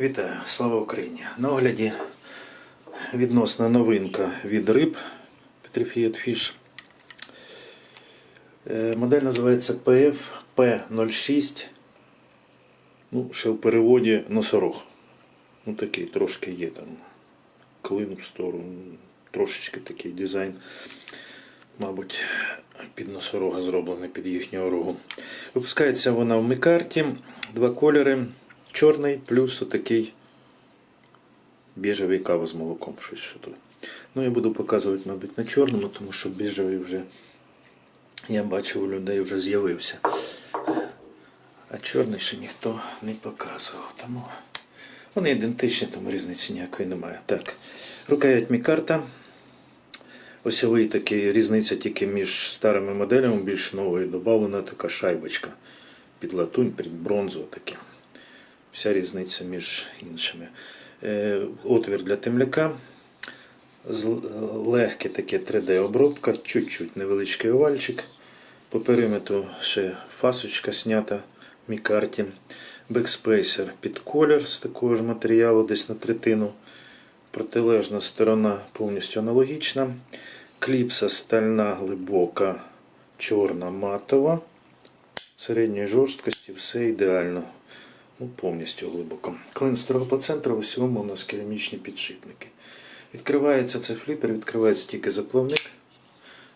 Вітаю, слава Україні! На огляді відносна новинка від риб Petrified Fish. Е, Модель називається PF P06. Ну, ще в переводі носорог. Ну такий трошки є там. Клин в сторону. Трошечки такий дизайн. Мабуть, під носорога зроблений під їхнього рогу. Випускається вона в мікарті. Два кольори. Чорний плюс отакий біжевий кава з молоком. Щось що тут. Ну, я буду показувати, мабуть, на чорному, тому що біжевий вже я бачив у людей вже з'явився. А чорний ще ніхто не показував. Тому вони ідентичні, тому різниці ніякої немає. Так, рукоять мікарта. Осьовий такий різниця тільки між старими моделями, більш новою, додавлена така шайбочка під латунь, під бронзу таке. Вся різниця між іншими. Е, Отвір для темляка. Легке таке 3D-обробка, чуть-чуть невеличкий овальчик. По периметру ще фасочка снята в мікарті. Бекспейсер під колір з такого ж матеріалу, десь на третину. Протилежна сторона повністю аналогічна. Кліпса стальна глибока, чорна матова. Середньої жорсткості все ідеально. Повністю глибоко. Клин строго по центру, в усьому у нас керамічні підшипники. Відкривається цей фліпер, відкривається тільки заплавник.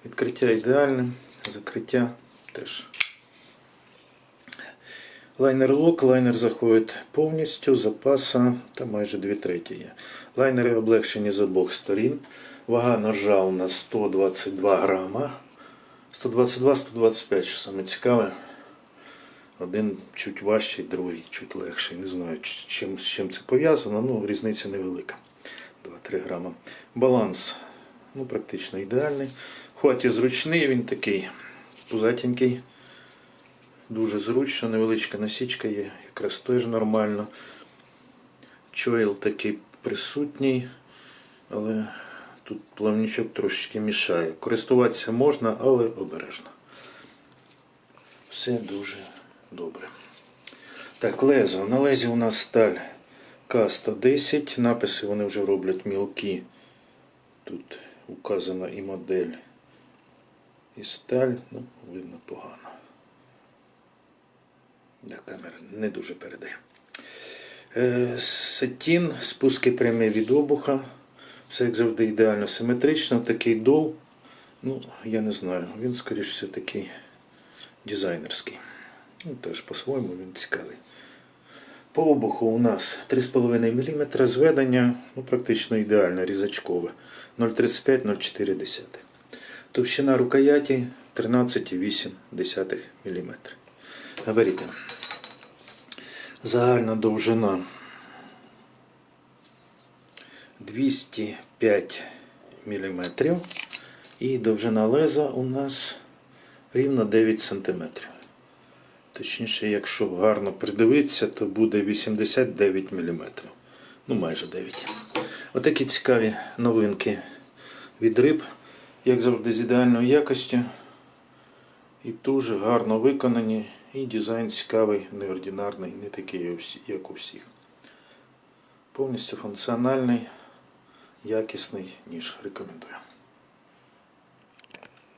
Відкриття ідеальне, закриття теж. Лайнер лок, лайнер заходить повністю, запаса та майже 2 треті є. Лайнери облегшені з обох сторін. Вага ножа у нас 122 грама. 122-125, що саме цікаве. Один чуть важчий, другий чуть легший. Не знаю, чим, з чим це пов'язано, ну різниця невелика. 2-3 грама. Баланс ну, практично ідеальний. Хваті зручний, він такий пузатенький. Дуже зручно, невеличка насічка є, якраз теж нормально. Чойл такий присутній, але тут плавничок трошечки мішає. Користуватися можна, але обережно. Все дуже добре. Так, лезо. На лезі у нас сталь К110. Написи вони вже роблять мілкі. Тут указана і модель, і сталь. Ну, видно погано. Да, камера не дуже передає. Е, Сетін, спуски прямі від обуха. Все як завжди ідеально симетрично. Такий дол. Ну, я не знаю. Він, скоріш все, такий дизайнерський. Ну, теж по-своєму він цікавий. По обуху у нас 3,5 мм зведення, ну, практично ідеальне, різачкове. 0,35-0,4. Товщина рукояті 13,8 мм. Габаріти. Загальна довжина 205 мм. І довжина леза у нас рівно 9 см. Точніше, якщо гарно придивитися, то буде 89 мм. Ну, майже 9. Отакі цікаві новинки від риб, як завжди, з ідеальною якостю. І дуже гарно виконані. І дизайн цікавий, неординарний, не такий, як у всіх. Повністю функціональний, якісний ніж рекомендую.